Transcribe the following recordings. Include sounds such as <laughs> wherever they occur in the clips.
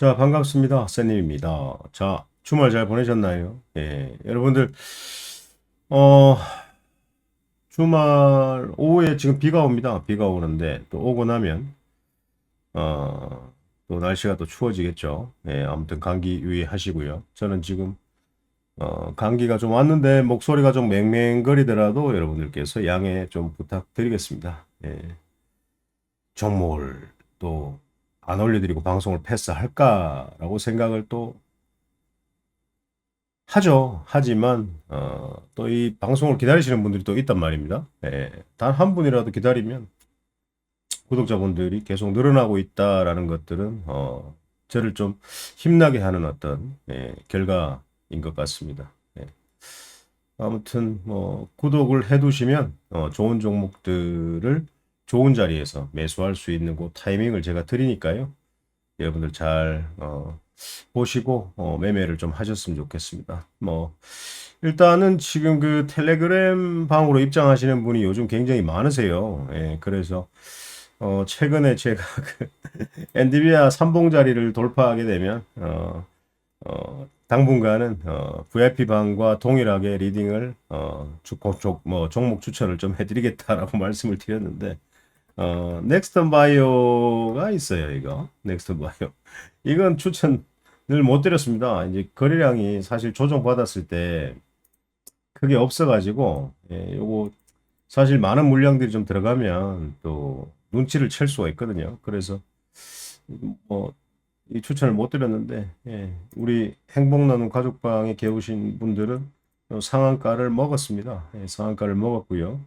자, 반갑습니다. 쌤님입니다. 자, 주말 잘 보내셨나요? 예, 여러분들, 어, 주말 오후에 지금 비가 옵니다. 비가 오는데, 또 오고 나면, 어, 또 날씨가 또 추워지겠죠. 예, 아무튼 감기 유의하시고요. 저는 지금, 어, 감기가 좀 왔는데, 목소리가 좀 맹맹거리더라도 여러분들께서 양해 좀 부탁드리겠습니다. 예, 종목을 또, 안 올려드리고 방송을 패스할까라고 생각을 또 하죠. 하지만 어, 또 이 방송을 기다리시는 분들이 또 있단 말입니다. 예, 단한 분이라도 기다리면 구독자분들이 계속 늘어나고 있다라는 것들은 어, 저를 좀 힘나게 하는 어떤 예, 결과인 것 같습니다. 예. 아무튼 뭐 구독을 해두시면 어, 좋은 종목들을 좋은 자리에서 매수할 수 있는 그 타이밍을 제가 드리니까요. 여러분들 잘 어, 보시고 어, 매매를 좀 하셨으면 좋겠습니다. 뭐 일단은 지금 그 텔레그램 방으로 입장하시는 분이 요즘 굉장히 많으세요. 예, 그래서 어, 최근에 제가 <laughs> 그 엔디비아 삼봉 자리를 돌파하게 되면 어, 어, 당분간은 어, VIP 방과 동일하게 리딩을 어, 주, 종, 뭐, 종목 추천을 좀 해드리겠다라고 <laughs> 말씀을 드렸는데 어, 넥스턴 바이오가 있어요, 이거. 넥스턴 바이오. 이건 추천을 못 드렸습니다. 이제 거래량이 사실 조정받았을 때 크게 없어가지고, 예, 요거 사실 많은 물량들이 좀 들어가면 또 눈치를 챌 수가 있거든요. 그래서 뭐, 이 추천을 못 드렸는데, 예, 우리 행복 나눔 가족방에 계우신 분들은 상한가를 먹었습니다. 예, 상한가를 먹었고요.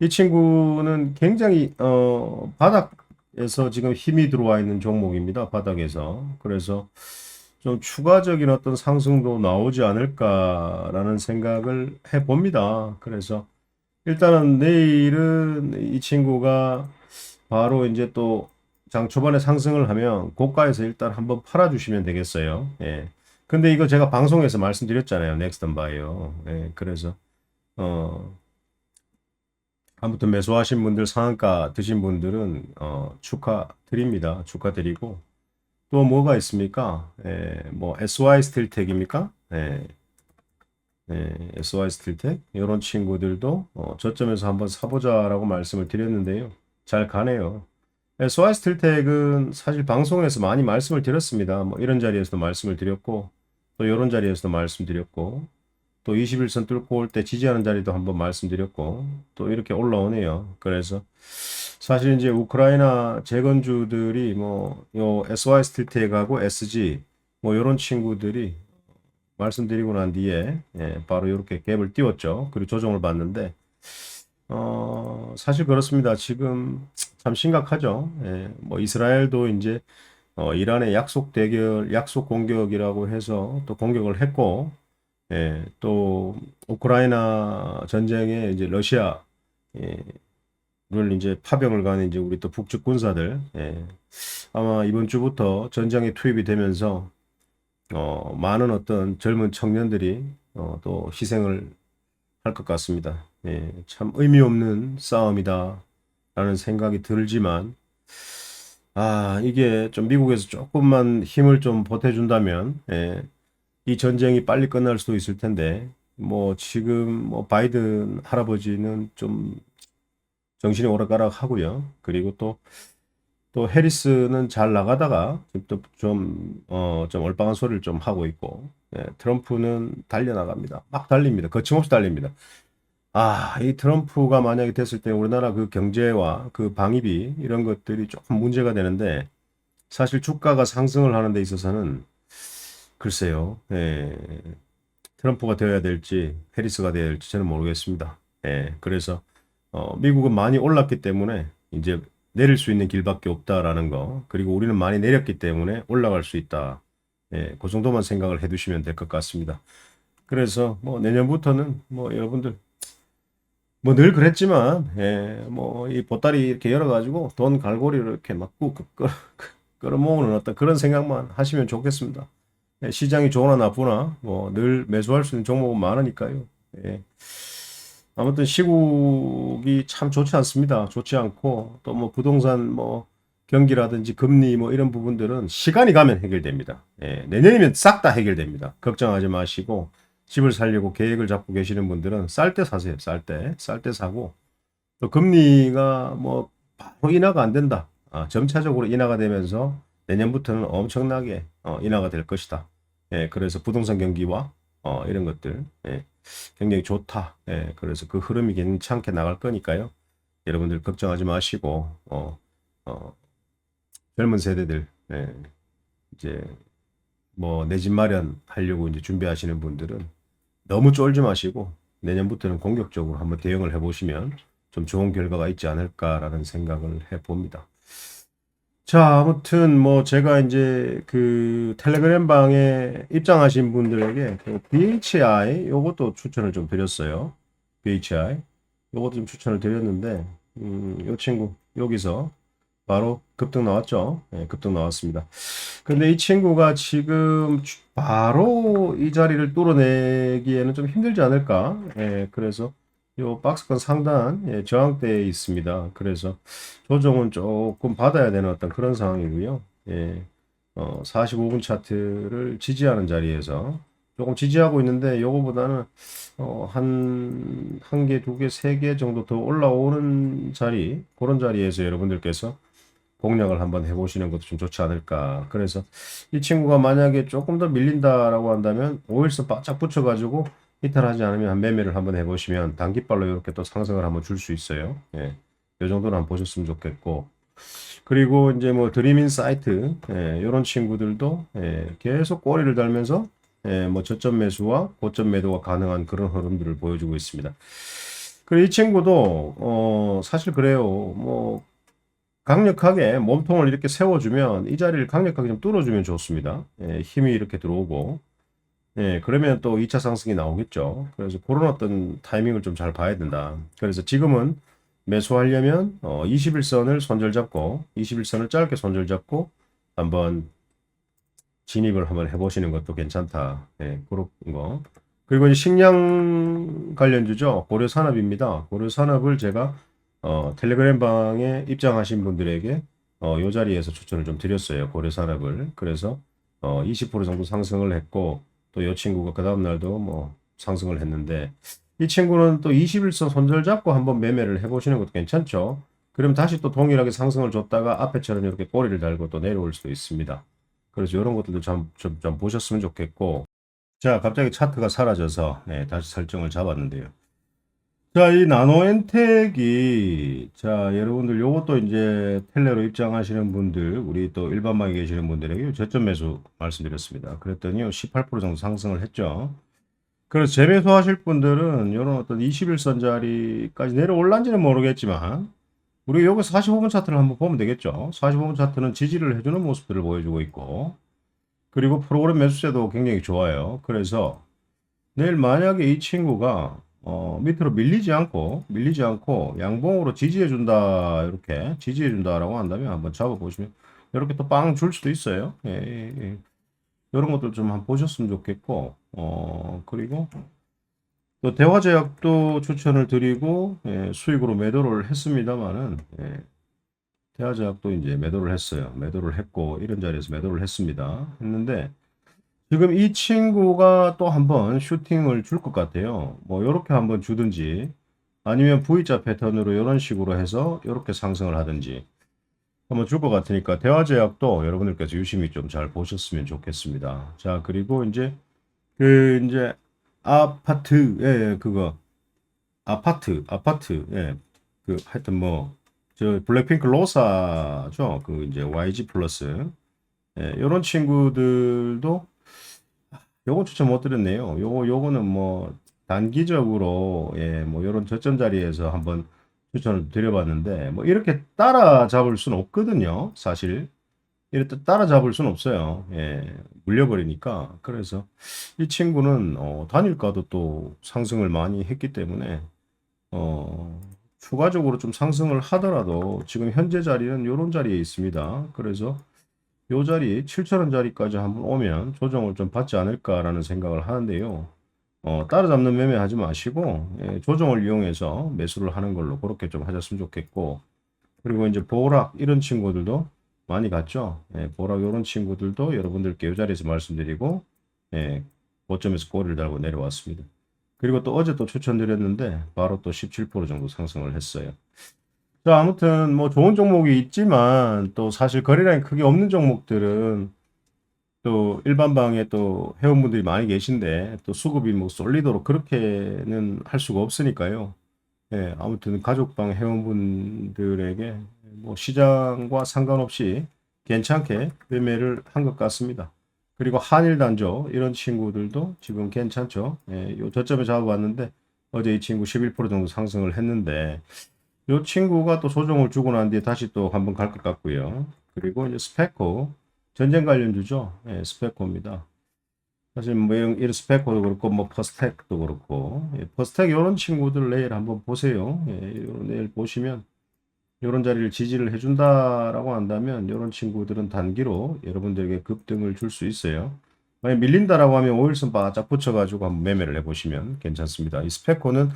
이 친구는 굉장히 어, 바닥에서 지금 힘이 들어와 있는 종목입니다. 바닥에서. 그래서 좀 추가적인 어떤 상승도 나오지 않을까라는 생각을 해 봅니다. 그래서 일단은 내일은 이 친구가 바로 이제 또 장 초반에 상승을 하면 고가에서 일단 한번 팔아 주시면 되겠어요. 예. 근데 이거 제가 방송에서 말씀드렸잖아요. 넥스턴 바이오. 예. 그래서 어 아무튼 매수하신 분들 상한가 드신 분들은 어, 축하드립니다. 축하드리고 또 뭐가 있습니까? 예, 뭐 SY 스틸텍입니까? 예, 예, SY 스틸텍 이런 친구들도 어, 저점에서 한번 사보자라고 말씀을 드렸는데요. 잘 가네요. SY 스틸텍은 사실 방송에서 많이 말씀을 드렸습니다. 뭐 이런 자리에서도 말씀을 드렸고 또 이런 자리에서도 말씀드렸고 또 21선 뚫고 올 때 지지하는 자리도 한번 말씀드렸고 또 이렇게 올라오네요. 그래서 사실 이제 우크라이나 재건주들이 뭐 요 SY 스틸텍하고 SG 뭐 이런 친구들이 말씀드리고 난 뒤에 예, 바로 이렇게 갭을 띄웠죠. 그리고 조정을 받는데 어 사실 그렇습니다. 지금 참 심각하죠. 예, 뭐 이스라엘도 이제 어, 이란의 약속 대결, 약속 공격이라고 해서 또 공격을 했고 예, 또 우크라이나 전쟁에 이제 러시아 예, 를 이제 파병을 가는 이제 우리 또 북측 군사들 예, 아마 이번 주부터 전장에 투입이 되면서 어, 많은 어떤 젊은 청년들이 어, 또 희생을 할 것 같습니다. 예, 참 의미 없는 싸움이다라는 생각이 들지만 아 이게 좀 미국에서 조금만 힘을 좀 보태준다면 예, 이 전쟁이 빨리 끝날 수도 있을 텐데 뭐 지금 뭐 바이든 할아버지는 좀 정신이 오락가락 하고요. 그리고 또 또 해리스는 잘 나가다가 또좀 어, 좀 얼빵한 소리를 좀 하고 있고 예, 트럼프는 달려 나갑니다. 막 달립니다. 거침없이 달립니다. 아, 이 트럼프가 만약에 됐을 때 우리나라 그 경제와 그 방위비 이런 것들이 조금 문제가 되는데 사실 주가가 상승을 하는 데 있어서는 글쎄요. 예. 트럼프가 되어야 될지 해리스가 되어야 될지 저는 모르겠습니다. 예. 그래서 어, 미국은 많이 올랐기 때문에 이제 내릴 수 있는 길밖에 없다라는 거. 그리고 우리는 많이 내렸기 때문에 올라갈 수 있다. 예. 그 정도만 생각을 해 두시면 될 것 같습니다. 그래서 뭐 내년부터는 뭐 여러분들 뭐 늘 그랬지만 예, 뭐 이 보따리 이렇게 열어 가지고 돈 갈고리를 이렇게 막 꾹 끌어모으는 <laughs> 어떤 그런 생각만 하시면 좋겠습니다. 예, 시장이 좋으나 나쁘나 뭐 늘 매수할 수 있는 종목은 많으니까요. 예. 아무튼 시국이 참 좋지 않습니다. 좋지 않고 또 뭐 부동산 뭐 경기라든지 금리 뭐 이런 부분들은 시간이 가면 해결됩니다. 예, 내년이면 싹 다 해결됩니다. 걱정하지 마시고 집을 살려고 계획을 잡고 계시는 분들은 쌀 때 사세요. 쌀 때. 쌀 때 사고 또 금리가 뭐 바로 인하가 안 된다. 아, 점차적으로 인하가 되면서 내년부터는 엄청나게 어, 인하가 될 것이다. 예, 그래서 부동산 경기와 어, 이런 것들 예, 굉장히 좋다. 예, 그래서 그 흐름이 괜찮게 나갈 거니까요. 여러분들 걱정하지 마시고 어, 어, 젊은 세대들 예, 이제 뭐 내 집 마련 하려고 이제 준비하시는 분들은 너무 쫄지 마시고 내년부터는 공격적으로 한번 대응을 해보시면 좀 좋은 결과가 있지 않을까라는 생각을 해봅니다. 자, 아무튼 뭐 제가 이제 그 텔레그램 방에 입장하신 분들에게 그 BHI 요것도 추천을 좀 드렸어요. BHI 요것도 좀 추천을 드렸는데 음, 요 친구 여기서 바로 급등 나왔죠. 네, 급등 나왔습니다. 근데 이 친구가 지금 주- 바로 이 자리를 뚫어내기에는 좀 힘들지 않을까? 예, 그래서 요 박스권 상단 예, 저항대에 있습니다. 그래서 조정은 조금 받아야 되는 어떤 그런 상황이고요. 예, 어, 45분 차트를 지지하는 자리에서 조금 지지하고 있는데 요거보다는 어, 한, 한 개, 두 개, 세 개 정도 더 올라오는 자리, 그런 자리에서 여러분들께서 공략을 한번 해보시는 것도 좀 좋지 않을까. 그래서 이 친구가 만약에 조금 더 밀린다라고 한다면 5일선 바짝 붙여가지고 이탈하지 않으면 한 매매를 한번 해보시면 단기발로 이렇게 또 상승을 한번 줄 수 있어요. 예. 요 정도는 한번 보셨으면 좋겠고. 그리고 이제 뭐 드리민 사이트, 예, 이런 친구들도 예, 계속 꼬리를 달면서 예, 뭐 저점 매수와 고점 매도가 가능한 그런 흐름들을 보여주고 있습니다. 그리고 이 친구도 어, 사실 그래요. 뭐 강력하게 몸통을 이렇게 세워주면 이 자리를 강력하게 좀 뚫어주면 좋습니다. 예, 힘이 이렇게 들어오고 예, 그러면 또 2차 상승이 나오겠죠. 그래서 그런 어떤 타이밍을 좀 잘 봐야 된다. 그래서 지금은 매수하려면 어, 21선을 손절 잡고 21선을 짧게 손절 잡고 한번 진입을 한번 해보시는 것도 괜찮다. 예, 그런 거. 그리고 이제 식량 관련주죠. 고려산업입니다. 고려산업을 제가 어, 텔레그램 방에 입장하신 분들에게 어, 요 자리에서 추천을 좀 드렸어요. 고려산업을. 그래서 어, 20% 정도 상승을 했고 또 이 친구가 그 다음 날도 뭐 상승을 했는데 이 친구는 또 21선 손절 잡고 한번 매매를 해보시는 것도 괜찮죠. 그럼 다시 또 동일하게 상승을 줬다가 앞에처럼 이렇게 꼬리를 달고 또 내려올 수도 있습니다. 그래서 이런 것들도 좀, 좀, 좀 보셨으면 좋겠고 자 갑자기 차트가 사라져서 네, 다시 설정을 잡았는데요. 자, 이 나노 엔텍이, 자, 여러분들 요것도 이제 텔레로 입장하시는 분들, 우리 또 일반방에 계시는 분들에게 저점 매수 말씀드렸습니다. 그랬더니요, 18% 정도 상승을 했죠. 그래서 재매수 하실 분들은 요런 어떤 21선 자리까지 내려올란지는 모르겠지만, 우리 여기 45분 차트를 한번 보면 되겠죠. 45분 차트는 지지를 해주는 모습들을 보여주고 있고, 그리고 프로그램 매수세도 굉장히 좋아요. 그래서 내일 만약에 이 친구가 어, 밑으로 밀리지 않고 밀리지 않고 양봉으로 지지해 준다 이렇게 지지해 준다라고 한다면 한번 잡아 보시면 이렇게 또 빵 줄 수도 있어요. 예, 예, 예. 이런 것들 좀 한번 보셨으면 좋겠고 어 그리고 또 대화제약도 추천을 드리고 예, 수익으로 매도를 했습니다만은 예, 대화제약도 이제 매도를 했어요. 매도를 했고 이런 자리에서 매도를 했습니다. 했는데 지금 이 친구가 또 한번 슈팅을 줄 것 같아요. 뭐 이렇게 한번 주든지 아니면 V자 패턴으로 이런 식으로 해서 이렇게 상승을 하든지 한번 줄 것 같으니까 대화제약도 여러분들께서 유심히 좀 잘 보셨으면 좋겠습니다. 자 그리고 이제 그 이제 아파트 예 그거 아파트 아파트 예 그 하여튼 뭐 저 블랙핑크 로사죠 그 이제 YG 플러스 예 이런 친구들도 요거 추천 못 드렸네요. 요거 요거는 뭐 단기적으로 예, 뭐 요런 저점 자리에서 한번 추천을 드려봤는데 뭐 이렇게 따라잡을 수는 없거든요. 사실 이렇게 따라잡을 수는 없어요. 예, 물려버리니까. 그래서 이 친구는 어, 단일가도 또 상승을 많이 했기 때문에 어, 추가적으로 좀 상승을 하더라도 지금 현재 자리는 요런 자리에 있습니다. 그래서 요 자리 7천원 자리까지 한번 오면 조정을 좀 받지 않을까라는 생각을 하는데요. 어, 따라잡는 매매 하지 마시고 예, 조정을 이용해서 매수를 하는 걸로 그렇게 좀 하셨으면 좋겠고 그리고 이제 보락 이런 친구들도 많이 갔죠. 예, 보라 이런 친구들도 여러분들께 이 자리에서 말씀드리고 예, 고점에서 꼬리를 달고 내려왔습니다. 그리고 또 어제 또 추천드렸는데 바로 또 17% 정도 상승을 했어요. 자, 아무튼 뭐 좋은 종목이 있지만 또 사실 거래량이 크게 없는 종목들은 또 일반 방에 또 회원분들이 많이 계신데 또 수급이 뭐 쏠리도록 그렇게는 할 수가 없으니까요. 예, 아무튼 가족방 회원분들에게 뭐 시장과 상관없이 괜찮게 매매를 한 것 같습니다. 그리고 한일 단조 이런 친구들도 지금 괜찮죠. 예, 요 저점에 잡아봤는데 어제 이 친구 11% 정도 상승을 했는데 요 친구가 또 소정을 주고 난 뒤에 다시 또 한번 갈 것 같고요. 그리고 이제 스페코 전쟁 관련주죠. 예, 스페코입니다. 사실 뭐 이런, 이런 스페코도 그렇고 뭐 퍼스텍도 그렇고 예, 퍼스텍 이런 친구들 내일 한번 보세요. 예, 내일 보시면 이런 자리를 지지를 해준다라고 한다면 이런 친구들은 단기로 여러분들에게 급등을 줄 수 있어요. 만약 밀린다라고 하면 5일선 바짝 붙여가지고 한번 매매를 해보시면 괜찮습니다. 이 스페코는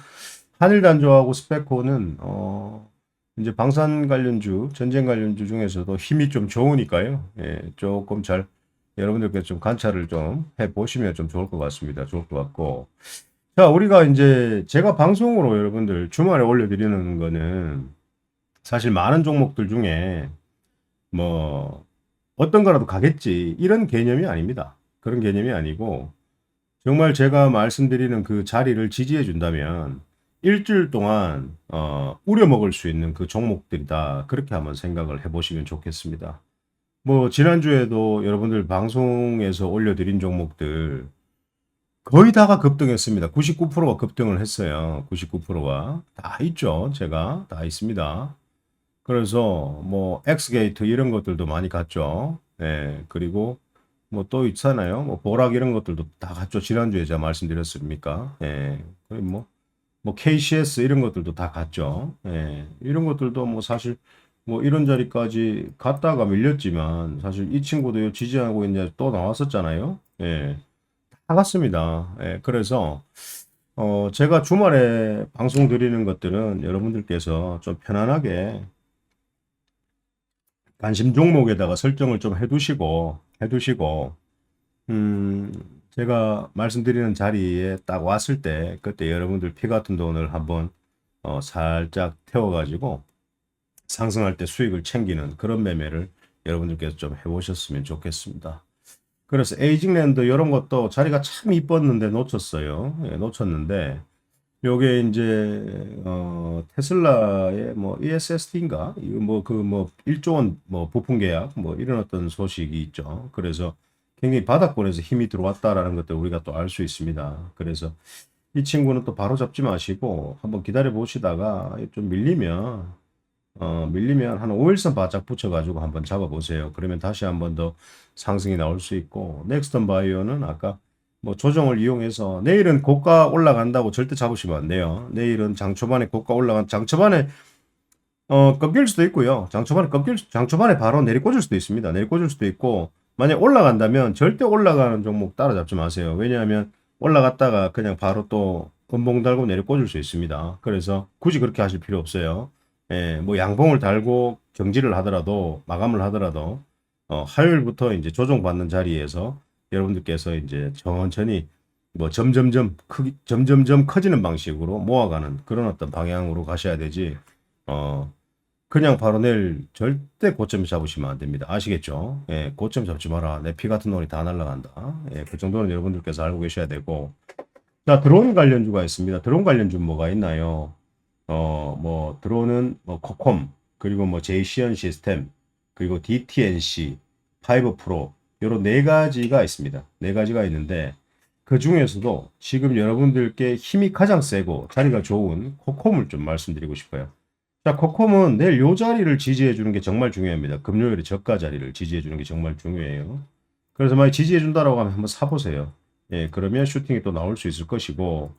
한일 단조하고 스페코는 어 이제 방산 관련주, 전쟁 관련주 중에서도 힘이 좀 좋으니까요. 예, 조금 잘 여러분들께 좀 관찰을 좀 해 보시면 좀 좋을 것 같습니다. 좋을 것 같고. 자, 우리가 이제 제가 방송으로 여러분들 주말에 올려 드리는 거는 사실 많은 종목들 중에 뭐 어떤 거라도 가겠지 이런 개념이 아닙니다. 그런 개념이 아니고 정말 제가 말씀드리는 그 자리를 지지해 준다면 일주일 동안 어, 우려 먹을 수 있는 그 종목들이다. 그렇게 한번 생각을 해보시면 좋겠습니다. 뭐 지난주에도 여러분들 방송에서 올려드린 종목들 거의 다가 급등했습니다. 99%가 급등을 했어요. 99%가 다 있죠. 제가 다 있습니다. 그래서 뭐 엑스게이트 이런 것들도 많이 갔죠. 예. 그리고 뭐 또 있잖아요. 뭐 보락 이런 것들도 다 갔죠. 지난주에 제가 말씀드렸습니까? 예. 거의 뭐, 뭐 KCS 이런 것들도 다 갔죠. 예. 이런 것들도 뭐 사실 뭐 이런 자리까지 갔다가 밀렸지만 사실 이 친구도 지지하고 이제 또 나왔었잖아요. 예. 다 갔습니다. 예. 그래서 어 제가 주말에 방송 드리는 것들은 여러분들께서 좀 편안하게 관심 종목에다가 설정을 좀 해두시고, 해두시고, 음, 제가 말씀드리는 자리에 딱 왔을 때, 그때 여러분들 피 같은 돈을 한번, 어, 살짝 태워가지고, 상승할 때 수익을 챙기는 그런 매매를 여러분들께서 좀 해보셨으면 좋겠습니다. 그래서 에이징랜드 이런 것도 자리가 참 이뻤는데 놓쳤어요. 예, 놓쳤는데, 요게 이제 어 테슬라의 뭐 ESSD인가 이거 뭐 그 뭐 1조 원 뭐 부품 계약 뭐 이런 어떤 소식이 있죠. 그래서 굉장히 바닥권에서 힘이 들어왔다라는 것들 우리가 또 알 수 있습니다. 그래서 이 친구는 또 바로 잡지 마시고 한번 기다려 보시다가 좀 밀리면 어 밀리면 한 5일선 바짝 붙여 가지고 한번 잡아 보세요. 그러면 다시 한번 더 상승이 나올 수 있고 넥스턴 바이오는 아까 뭐 조정을 이용해서 내일은 고가 올라간다고 절대 잡으시면 안 돼요. 내일은 장 초반에 고가 올라간 장 초반에 어 꺾일 수도 있고요. 장 초반에 꺾일 수- 장 초반에 바로 내리 꽂을 수도 있습니다. 내리 꽂을 수도 있고 만약 올라간다면 절대 올라가는 종목 따라잡지 마세요. 왜냐하면 올라갔다가 그냥 바로 또 음봉 달고 내리꽂을 수 있습니다. 그래서 굳이 그렇게 하실 필요 없어요. 예, 뭐 양봉을 달고 경지를 하더라도 마감을 하더라도 어, 화요일부터 이제 조정받는 자리에서 여러분들께서 이제 천천히 뭐 점점점 크기 점점점 커지는 방식으로 모아가는 그런 어떤 방향으로 가셔야 되지 어 그냥 바로 내일 절대 고점 잡으시면 안 됩니다. 아시겠죠? 예 고점 잡지 마라. 내 피 같은 돈이 다 날라간다. 예 그 정도는 여러분들께서 알고 계셔야 되고. 자 드론 관련주가 있습니다. 드론 관련주 뭐가 있나요? 어 뭐 드론은 뭐 코콤 그리고 뭐 제이시언 시스템 그리고 DTNC 파이브 프로 요런 네 가지가 있습니다. 네 가지가 있는데 그 중에서도 지금 여러분들께 힘이 가장 세고 자리가 좋은 코콤을 좀 말씀드리고 싶어요. 자, 코콤은 내일 요 자리를 지지해 주는 게 정말 중요합니다. 금요일에 저가 자리를 지지해 주는 게 정말 중요해요. 그래서 만약 지지해 준다라고 하면 한번 사보세요. 예, 그러면 슈팅이 또 나올 수 있을 것이고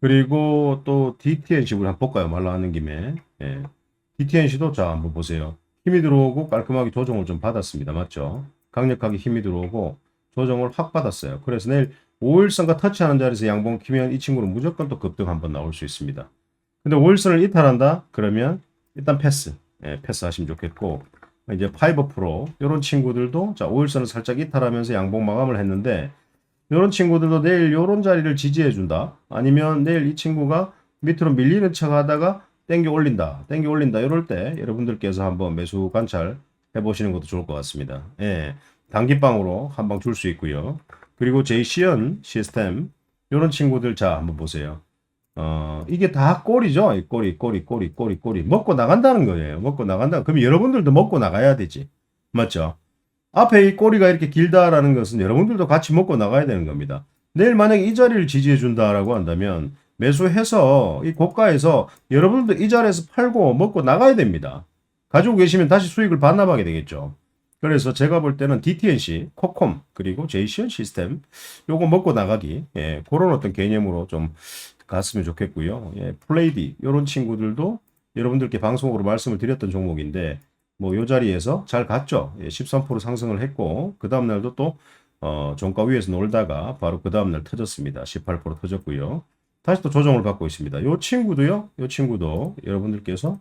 그리고 또 DTNC 우리 한번 볼까요? 말 나왔는 김에 예, DTNC도 자 한번 보세요. 힘이 들어오고 깔끔하게 조정을 좀 받았습니다. 맞죠? 강력하게 힘이 들어오고 조정을 확 받았어요. 그래서 내일 5일선과 터치하는 자리에서 양봉 키면 이 친구는 무조건 또 급등 한번 나올 수 있습니다. 근데 5일선을 이탈한다? 그러면 일단 패스. 예, 패스 하시면 좋겠고 이제 파이버 프로 이런 친구들도 자 5일선을 살짝 이탈하면서 양봉 마감을 했는데 이런 친구들도 내일 이런 자리를 지지해 준다. 아니면 내일 이 친구가 밑으로 밀리는 척 하다가 땡겨 올린다. 땡겨 올린다. 이럴 때 여러분들께서 한번 매수 관찰 해보시는 것도 좋을 것 같습니다. 예. 단기방으로 한 방 줄 수 있고요. 그리고 제이시언 시스템 이런 친구들 자 한번 보세요. 어 이게 다 꼬리죠. 이 꼬리 꼬리 꼬리 꼬리 꼬리 먹고 나간다는 거예요. 먹고 나간다. 그럼 여러분들도 먹고 나가야 되지. 맞죠? 앞에 이 꼬리가 이렇게 길다라는 것은 여러분들도 같이 먹고 나가야 되는 겁니다. 내일 만약에 이 자리를 지지해 준다라고 한다면 매수해서 이 고가에서 여러분들도 이 자리에서 팔고 먹고 나가야 됩니다. 가지고 계시면 다시 수익을 반납하게 되겠죠. 그래서 제가 볼 때는 DTNC, 코콤, 그리고 제이시언 시스템 요거 먹고 나가기 예, 그런 어떤 개념으로 좀 갔으면 좋겠고요. 예, 플레이디 이런 친구들도 여러분들께 방송으로 말씀을 드렸던 종목인데 뭐요 자리에서 잘 갔죠. 예, 13% 상승을 했고 그 다음 날도 또 어, 종가 위에서 놀다가 바로 그 다음 날 터졌습니다. 18% 터졌고요. 다시 또 조정을 받고 있습니다. 요 친구도요. 요 친구도 여러분들께서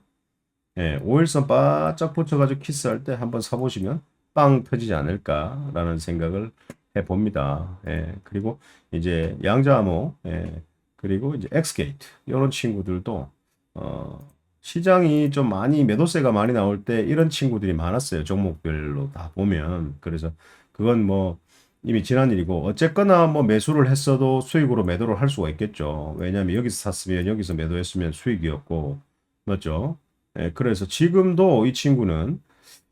예, 5일선 바짝 붙여가지고 키스할 때 한번 사보시면 빵 터지지 않을까라는 생각을 해봅니다. 예, 그리고 이제 양자암호, 예, 그리고 이제 엑스게이트 이런 친구들도 어, 시장이 좀 많이 매도세가 많이 나올 때 이런 친구들이 많았어요. 종목별로 다 보면 그래서 그건 뭐 이미 지난 일이고 어쨌거나 뭐 매수를 했어도 수익으로 매도를 할 수가 있겠죠. 왜냐하면 여기서 샀으면 여기서 매도했으면 수익이었고 맞죠? 예, 그래서 지금도 이 친구는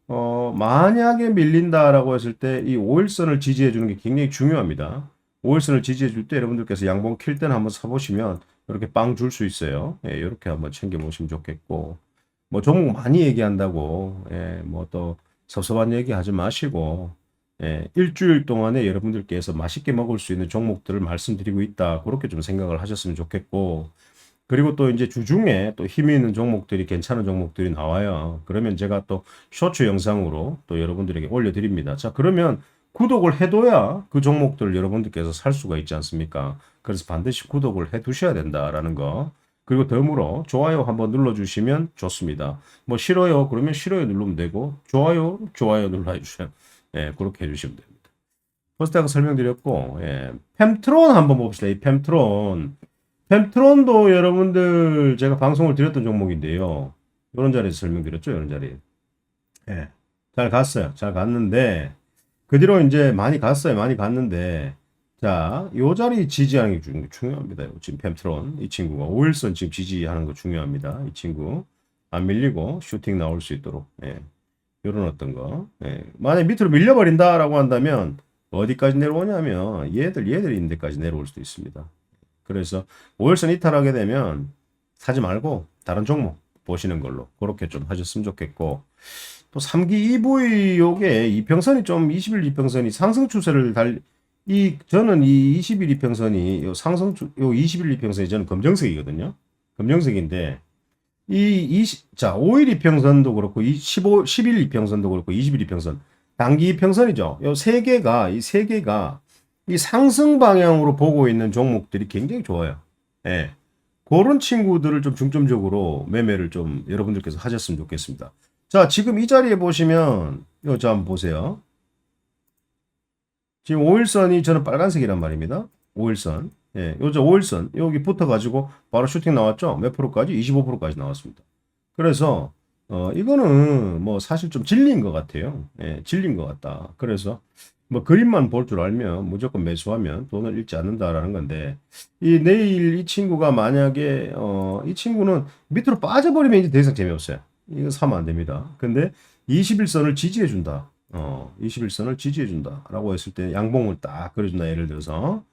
어, 만약에 밀린다라고 했을 때이 5일선을 지지해 주는 게 굉장히 중요합니다. 5일선을 지지해 줄 때 여러분들께서 양봉 킬 때는 한번 사보시면 이렇게 빵 줄 수 있어요. 예, 이렇게 한번 챙겨 보시면 좋겠고 뭐 종목 많이 얘기한다고 예, 뭐 또 섭섭한 얘기 하지 마시고 예, 일주일 동안에 여러분들께서 맛있게 먹을 수 있는 종목들을 말씀드리고 있다. 그렇게 좀 생각을 하셨으면 좋겠고 그리고 또 이제 주중에 또 힘이 있는 종목들이 괜찮은 종목들이 나와요. 그러면 제가 또 쇼츠 영상으로 또 여러분들에게 올려드립니다. 자, 그러면 구독을 해둬야 그 종목들 여러분들께서 살 수가 있지 않습니까? 그래서 반드시 구독을 해 두셔야 된다라는 거. 그리고 덤으로 좋아요 한번 눌러주시면 좋습니다. 뭐 싫어요 그러면 싫어요 누르면 되고 좋아요 좋아요 눌러주세요. 예, 그렇게 해주시면 됩니다. 포스트가 설명드렸고 예, 팸트론 한번 봅시다. 이 팸트론 팸트론도 여러분들 제가 방송을 드렸던 종목인데요. 이런 자리에서 설명드렸죠. 이런 자리에. 예. 잘 갔어요. 잘 갔는데 그 뒤로 이제 많이 갔어요. 많이 갔는데 자, 요 자리 지지하는 게 중- 중요합니다. 지금 팸트론 이 친구가 5일선 지금 지지하는 거 중요합니다. 이 친구 안 밀리고 슈팅 나올 수 있도록 예. 요런 어떤 거. 예. 만약 밑으로 밀려버린다라고 한다면 어디까지 내려오냐면 얘들 얘들이 있는 데까지 내려올 수도 있습니다. 그래서 5일선 이탈하게 되면 사지 말고 다른 종목 보시는 걸로 그렇게 좀 하셨으면 좋겠고 또 3기 EV 요게 이평선이 좀 20일 이평선이 상승 추세를 달 이 저는 이 20일 이평선이 요 상승 추, 요 20일 이평선이 저는 검정색이거든요. 검정색인데 이 20, 자 5일 이평선도 그렇고 이 15, 10일 이평선도 그렇고 20일 이평선 단기 이평선이죠. 요 세 개가 이 세 개가 이 상승 방향으로 보고 있는 종목들이 굉장히 좋아요. 예. 그런 친구들을 좀 중점적으로 매매를 좀 여러분들께서 하셨으면 좋겠습니다. 자, 지금 이 자리에 보시면, 이거 저 한번 보세요. 지금 5일선이 저는 빨간색이란 말입니다. 5일선. 예, 요저 5일선. 여기 붙어 가지고 바로 슈팅 나왔죠? 몇 프로까지? 25%까지 나왔습니다. 그래서, 어, 이거는 뭐 사실 좀 질린 것 같아요. 예, 질린 것 같다. 그래서, 뭐 그림만 볼 줄 알면 무조건 매수하면 돈을 잃지 않는다라는 건데 이 내일 이 친구가 만약에 어 이 친구는 밑으로 빠져버리면 이제 더 이상 재미없어요. 이거 사면 안 됩니다. 근데 21선을 지지해 준다. 어 21선을 지지해 준다라고 했을 때 양봉을 딱 그려 준다. 예를 들어서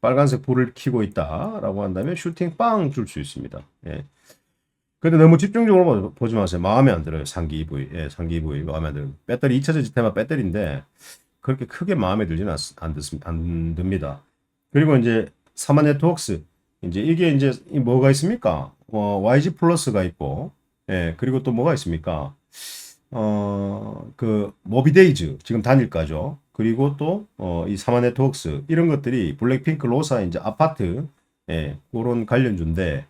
빨간색 불을 켜고 있다라고 한다면 슈팅 빵 줄 수 있습니다. 예. 근데 너무 집중적으로 보- 보지 마세요. 마음에 안 들어요. 상기 EV. 예, 상기 EV 마음에 안 들어요. 배터리 2차전 지테마 배터리인데 그렇게 크게 마음에 들지는 않, 안, 듭, 안 듭니다. 그리고 이제 사마 네트워크스 이제 이게 이제 이 뭐가 있습니까? 어, YG 플러스가 있고 예, 그리고 또 뭐가 있습니까? 어, 그 모비데이즈 지금 단일가죠. 그리고 또 어, 이 사마 네트워크스 이런 것들이 블랙핑크 로사 이제 아파트 예, 그런 관련주인데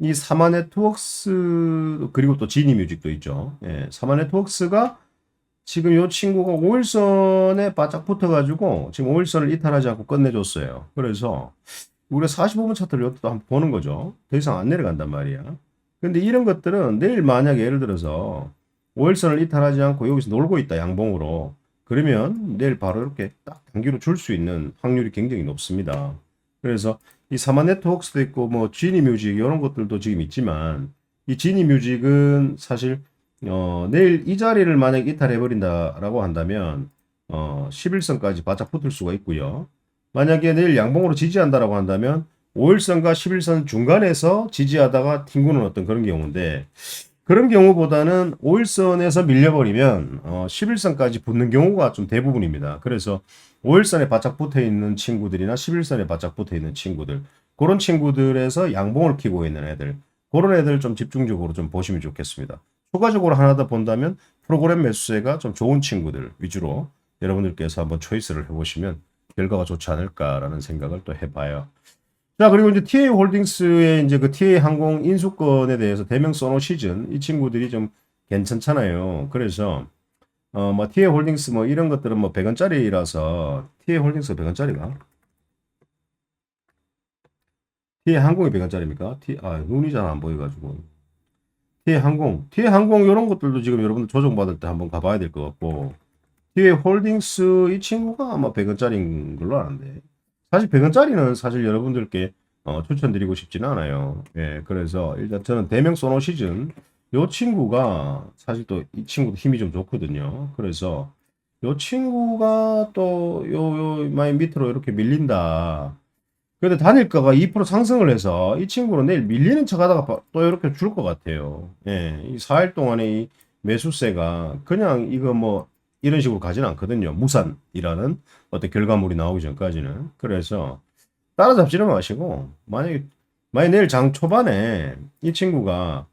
이 사마 네트워크스 그리고 또 지니 뮤직도 있죠. 예, 사마 네트워크스가 지금 요 친구가 5일선에 바짝 붙어가지고 지금 5일선을 이탈하지 않고 끝내줬어요. 그래서 우리가 45분 차트를 여기도 한번 보는 거죠. 더 이상 안 내려간단 말이야. 근데 이런 것들은 내일 만약에 예를 들어서 5일선을 이탈하지 않고 여기서 놀고 있다 양봉으로 그러면 내일 바로 이렇게 딱 단기로 줄 수 있는 확률이 굉장히 높습니다. 그래서 이 사마 네트워크스도 있고 뭐 지니 뮤직 이런 것들도 지금 있지만 이 지니 뮤직은 사실 어 내일 이 자리를 만약 이탈해 버린다라고 한다면 어 11선까지 바짝 붙을 수가 있고요. 만약에 내일 양봉으로 지지한다라고 한다면 5일선과 11선 중간에서 지지하다가 튕구는 어떤 그런 경우인데 그런 경우보다는 5일선에서 밀려버리면 어, 11선까지 붙는 경우가 좀 대부분입니다. 그래서 5일선에 바짝 붙어 있는 친구들이나 11선에 바짝 붙어 있는 친구들 그런 친구들에서 양봉을 키고 있는 애들 그런 애들 좀 집중적으로 좀 보시면 좋겠습니다. 추가적으로 하나 더 본다면 프로그램 매수세가 좀 좋은 친구들 위주로 여러분들께서 한번 초이스를 해보시면 결과가 좋지 않을까라는 생각을 또 해봐요. 자, 그리고 이제 TA 홀딩스의 이제 그 TA 항공 인수권에 대해서 대명 써노 시즌 이 친구들이 좀 괜찮잖아요. 그래서 어, 뭐 TA 홀딩스 뭐 이런 것들은 뭐 100원짜리라서 TA 홀딩스 100원짜리가 TA 항공이 100원짜리입니까? T 아, 눈이 잘 안 보여 가지고. TA 항공, TA 항공 이런 것들도 지금 여러분들 조정받을 때 한번 가봐야 될 것 같고 TA 홀딩스 이 친구가 아마 100원짜리인 걸로 아는데 사실 100원짜리는 사실 여러분들께 어, 추천드리고 싶지는 않아요. 예, 그래서 일단 저는 대명 소노 시즌 요 친구가 사실 또 이 친구도 힘이 좀 좋거든요. 그래서 요 친구가 또 요요 많이 밑으로 이렇게 밀린다. 근데 단일가가 2% 상승을 해서 이 친구는 내일 밀리는 척 하다가 바- 또 이렇게 줄 것 같아요. 예, 이 4일 동안에 이 매수세가 그냥 이거 뭐 이런 식으로 가지는 않거든요. 무산이라는 어떤 결과물이 나오기 전까지는. 그래서 따라잡지는 마시고 만약에 만약 내일 장 초반에 이 친구가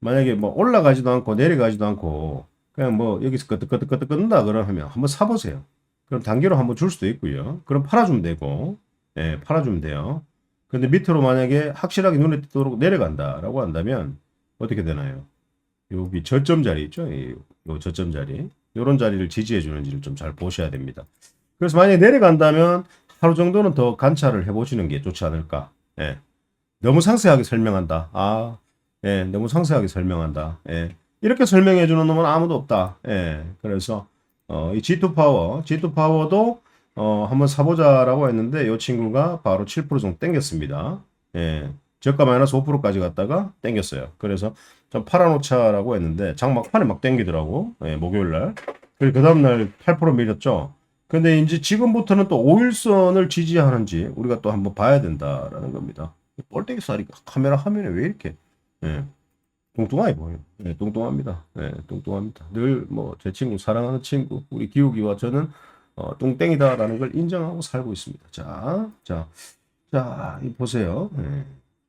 만약에 뭐 올라가지도 않고 내려가지도 않고 그냥 뭐 여기서 끄덕끄덕끄덕 끊는다 그러면 한번 사보세요. 그럼 단기로 한번 줄 수도 있고요. 그럼 팔아주면 되고, 예, 팔아주면 돼요. 근데 밑으로 만약에 확실하게 눈에 띄도록 내려간다라고 한다면 어떻게 되나요? 여기 저점 자리 있죠? 이, 요 저점 자리. 요런 자리를 지지해 주는지를 좀 잘 보셔야 됩니다. 그래서 만약에 내려간다면 하루 정도는 더 관찰을 해보시는 게 좋지 않을까. 예. 너무 상세하게 설명한다. 아, 예, 너무 상세하게 설명한다. 예. 이렇게 설명해 주는 놈은 아무도 없다. 예. 그래서 어, 이 G2 파워, G2 파워도 어, 한번 사보자라고 했는데 이 친구가 바로 7% 정도 땡겼습니다. 예. 저가 마이너스 5%까지 갔다가 땡겼어요. 그래서 좀 팔아놓자라고 했는데 장 막판에 막 땡기더라고. 예, 목요일 날. 그리고 그 다음날 8% 밀렸죠. 근데 이제 지금부터는 또 5일선을 지지하는지 우리가 또 한번 봐야 된다라는 겁니다. 뻘떼기 쌀이 카메라 화면에 왜 이렇게 예, 뚱뚱하게 보여요. 예, 뚱뚱합니다. 예, 뚱뚱합니다. 늘 뭐 제 친구 사랑하는 친구 우리 기욱이와 저는 어, 뚱땡이다라는 걸 인정하고 살고 있습니다. 자, 자, 자, 이 보세요. 예.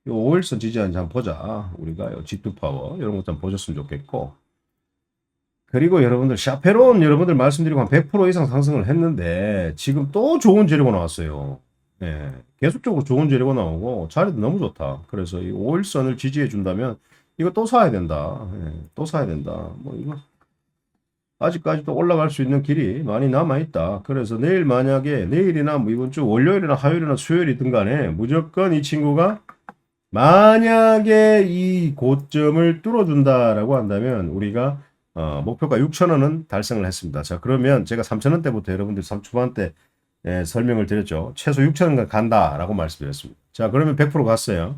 요 5일선 지지하는지 한번 보자. 우리가 요 G2 파워 이런 것도 보셨으면 좋겠고. 그리고 여러분들 샤페론 여러분들 말씀드리고 한 100% 이상 상승을 했는데 지금 또 좋은 재료가 나왔어요. 예, 계속적으로 좋은 재료가 나오고 자리도 너무 좋다. 그래서 이 5일선을 지지해 준다면 이거 또 사야 된다. 예, 또 사야 된다. 뭐 이거 아직까지도 올라갈 수 있는 길이 많이 남아 있다. 그래서 내일 만약에 내일이나 뭐 이번 주 월요일이나 화요일이나 수요일이든 간에 무조건 이 친구가 만약에 이 고점을 뚫어준다라고 한다면 우리가 어, 목표가 6,000원은 달성을 했습니다. 자, 그러면 제가 3,000원대부터 여러분들 3 초반대 예, 설명을 드렸죠. 최소 6,000원 간다라고 말씀드렸습니다. 자, 그러면 100% 갔어요.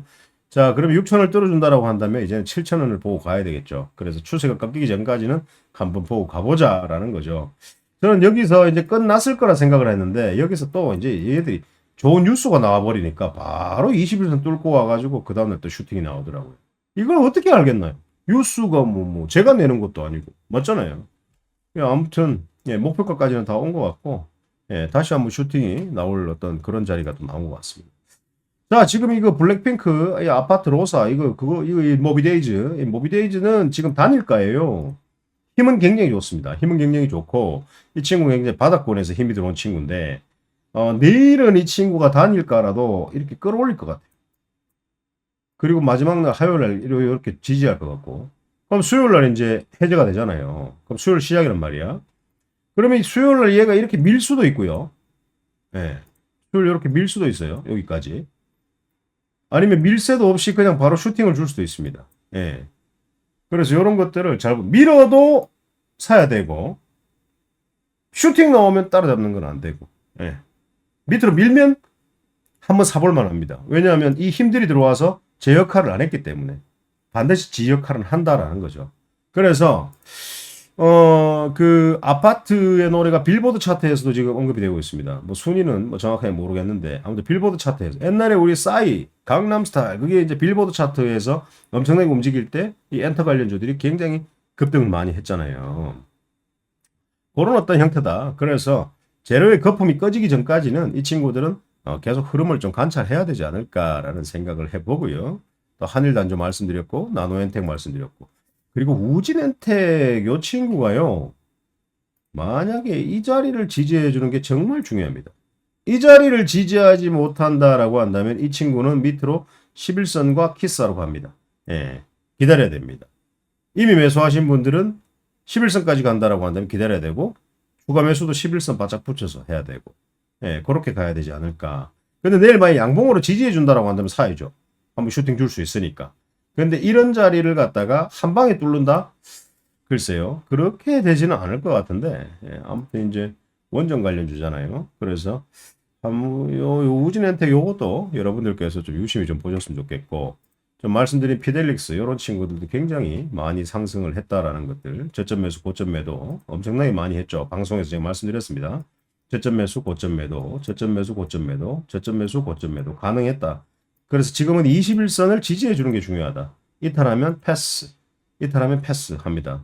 자, 그러면 6,000원을 뚫어준다라고 한다면 이제는 7,000원을 보고 가야 되겠죠. 그래서 추세가 꺾이기 전까지는 한번 보고 가보자 라는 거죠. 저는 여기서 이제 끝났을 거라 생각을 했는데 여기서 또 이제 얘들이 좋은 뉴스가 나와버리니까 바로 21선 뚫고 와가지고 그 다음날 또 슈팅이 나오더라고요. 이걸 어떻게 알겠나요? 뉴스가 뭐, 뭐, 제가 내는 것도 아니고. 맞잖아요. 예, 아무튼, 예, 목표가까지는 다 온 것 같고, 예, 다시 한번 슈팅이 나올 어떤 그런 자리가 또 나온 것 같습니다. 자, 지금 이거 블랙핑크, 이 아파트 로사, 이거, 그거, 이거, 이 모비데이즈. 이 모비데이즈는 지금 단일가예요. 힘은 굉장히 좋습니다. 힘은 굉장히 좋고, 이 친구가 굉장히 바닥권에서 힘이 들어온 친구인데, 어, 내일은 이 친구가 단일가라도 이렇게 끌어올릴 것 같아요. 그리고 마지막 날 화요일 날 이렇게 지지할 것 같고. 그럼 수요일 날 이제 해제가 되잖아요. 그럼 수요일 시작이란 말이야. 그러면 수요일 날 얘가 이렇게 밀 수도 있고요. 예. 수요일 이렇게 밀 수도 있어요. 여기까지. 아니면 밀새도 없이 그냥 바로 슈팅을 줄 수도 있습니다. 예. 그래서 이런 것들을 잘 밀어도 사야 되고 슈팅 나오면 따라잡는 건 안 되고 예. 밑으로 밀면 한번 사볼 만합니다. 왜냐하면 이 힘들이 들어와서 제 역할을 안 했기 때문에 반드시 지 역할은 한다라는 거죠. 그래서 어 그 아파트의 노래가 빌보드 차트에서도 지금 언급이 되고 있습니다. 뭐 순위는 뭐 정확하게 모르겠는데 아무튼 빌보드 차트에서 옛날에 우리 싸이 강남스타일 그게 이제 빌보드 차트에서 엄청나게 움직일 때 이 엔터 관련주들이 굉장히 급등을 많이 했잖아요. 그런 어떤 형태다. 그래서 재료의 거품이 꺼지기 전까지는 이 친구들은 어, 계속 흐름을 좀 관찰해야 되지 않을까라는 생각을 해보고요. 또 한일단조 말씀드렸고 나노엔텍 말씀드렸고 그리고 우진엔텍 요 친구가요. 만약에 이 자리를 지지해 주는 게 정말 중요합니다. 이 자리를 지지하지 못한다라고 한다면 이 친구는 밑으로 11선과 키스하라고 합니다. 예, 기다려야 됩니다. 이미 매수하신 분들은 11선까지 간다라고 한다면 기다려야 되고 추가 매수도 11선 바짝 붙여서 해야 되고 예, 그렇게 가야 되지 않을까. 근데 내일 만약 양봉으로 지지해 준다라고 한다면 사야죠. 한번 슈팅 줄 수 있으니까. 근데 이런 자리를 갖다가 한 방에 뚫는다? 글쎄요. 그렇게 되지는 않을 것 같은데. 예, 아무튼 이제 원전 관련주잖아요. 그래서 한, 요, 요 우진한테 요것도 여러분들께서 좀 유심히 좀 보셨으면 좋겠고 좀 말씀드린 피델릭스 이런 친구들도 굉장히 많이 상승을 했다라는 것들 저점 매수 고점 매도 엄청나게 많이 했죠. 방송에서 제가 말씀드렸습니다. 저점 매수 고점 매도 저점 매수 고점 매도 저점 매수 고점 매도 가능했다. 그래서 지금은 21선을 지지해 주는 게 중요하다. 이탈하면 패스, 이탈하면 패스합니다.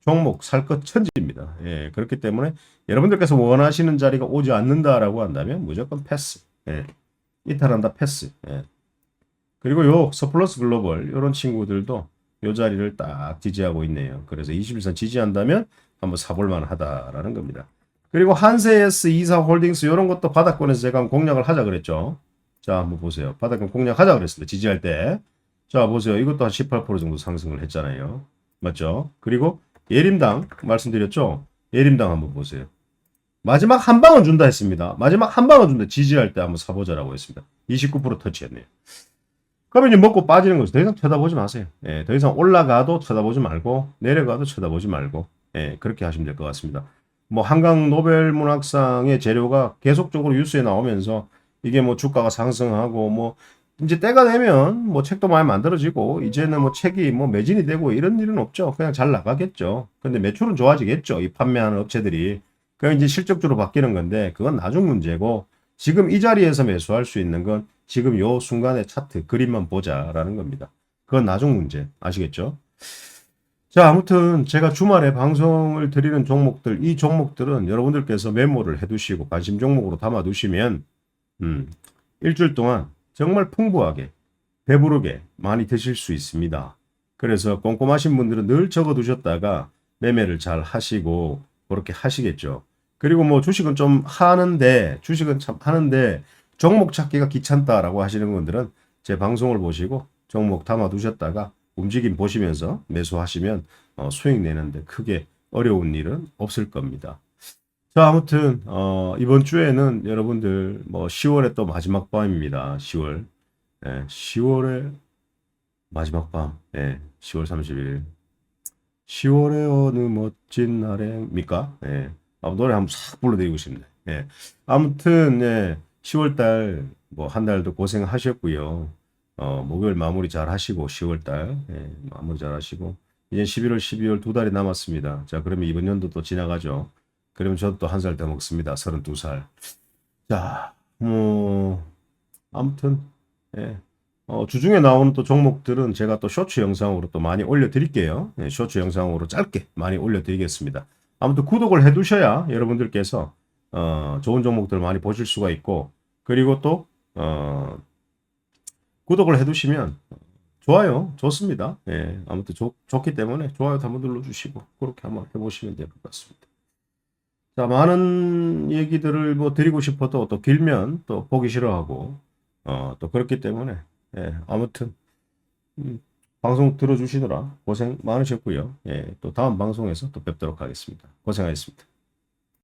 종목 살 것 천지입니다. 예, 그렇기 때문에 여러분들께서 원하시는 자리가 오지 않는다라고 한다면 무조건 패스. 예, 이탈한다 패스. 예. 그리고 요 서플러스 글로벌 이런 친구들도 요 자리를 딱 지지하고 있네요. 그래서 21선 지지한다면 한번 사볼 만하다라는 겁니다. 그리고 한세에스 이사 홀딩스 이런 것도 바닥권에서 제가 공략을 하자 그랬죠. 자, 한번 보세요. 바닥권 공략하자 그랬습니다. 지지할 때. 자, 보세요. 이것도 한 18% 정도 상승을 했잖아요. 맞죠? 그리고 예림당 말씀드렸죠? 예림당 한번 보세요. 마지막 한 방은 준다 했습니다. 마지막 한 방은 준다. 지지할 때 한번 사보자라고 했습니다. 29% 터치했네요. 그러면 이제 먹고 빠지는 거죠. 더 이상 쳐다보지 마세요. 예, 더 이상 올라가도 쳐다보지 말고 내려가도 쳐다보지 말고 예, 그렇게 하시면 될 것 같습니다. 뭐 한강 노벨 문학상의 재료가 계속적으로 뉴스에 나오면서 이게 뭐 주가가 상승하고 뭐 이제 때가 되면 뭐 책도 많이 만들어지고 이제는 뭐 책이 뭐 매진이 되고 이런 일은 없죠. 그냥 잘 나가겠죠. 근데 매출은 좋아지겠죠. 이 판매하는 업체들이. 그냥 이제 실적주로 바뀌는 건데 그건 나중 문제고 지금 이 자리에서 매수할 수 있는 건 지금 요 순간의 차트 그림만 보자라는 겁니다. 그건 나중 문제 아시겠죠? 자 아무튼 제가 주말에 방송을 드리는 종목들 이 종목들은 여러분들께서 메모를 해 두시고 관심 종목으로 담아 두시면 음, 일주일 동안 정말 풍부하게 배부르게 많이 드실 수 있습니다. 그래서 꼼꼼하신 분들은 늘 적어 두셨다가 매매를 잘 하시고 그렇게 하시겠죠. 그리고 뭐 주식은 좀 하는데 주식은 참 하는데 종목 찾기가 귀찮다라고 하시는 분들은 제 방송을 보시고 종목 담아 두셨다가 움직임 보시면서 매수하시면 어, 수익 내는데 크게 어려운 일은 없을 겁니다. 자, 아무튼 어, 이번 주에는 여러분들 뭐 10월의 또 마지막 밤입니다. 10월. 예, 10월의 마지막 밤. 예, 10월 30일. 10월의 어느 멋진 날에입니까? 예. 아, 노래 한번 싹 불러드리고 싶네. 예. 아무튼 예, 10월 달 뭐 한 달도 고생하셨고요. 어, 목요일 마무리 잘 하시고 10월 달 예, 마무리 잘 하시고 이제 11월, 12월 두 달이 남았습니다. 자, 그러면 이번 연도 또 지나가죠. 그러면 저도 또 한 살 더 먹습니다. 32살. 자, 뭐, 아무튼, 예. 어, 주중에 나오는 또 종목들은 제가 또 쇼츠 영상으로 또 많이 올려드릴게요. 예, 쇼츠 영상으로 짧게 많이 올려드리겠습니다. 아무튼 구독을 해두셔야 여러분들께서, 어, 좋은 종목들 많이 보실 수가 있고, 그리고 또, 어, 구독을 해두시면, 좋아요. 좋습니다. 예, 아무튼 좋, 좋기 때문에 좋아요 한번 눌러주시고, 그렇게 한번 해보시면 될 것 같습니다. 자, 많은 얘기들을 뭐 드리고 싶어도 또 길면 또 보기 싫어하고, 어, 또 그렇기 때문에, 예, 아무튼, 음, 방송 들어주시느라 고생 많으셨고요. 예, 또 다음 방송에서 또 뵙도록 하겠습니다. 고생하셨습니다.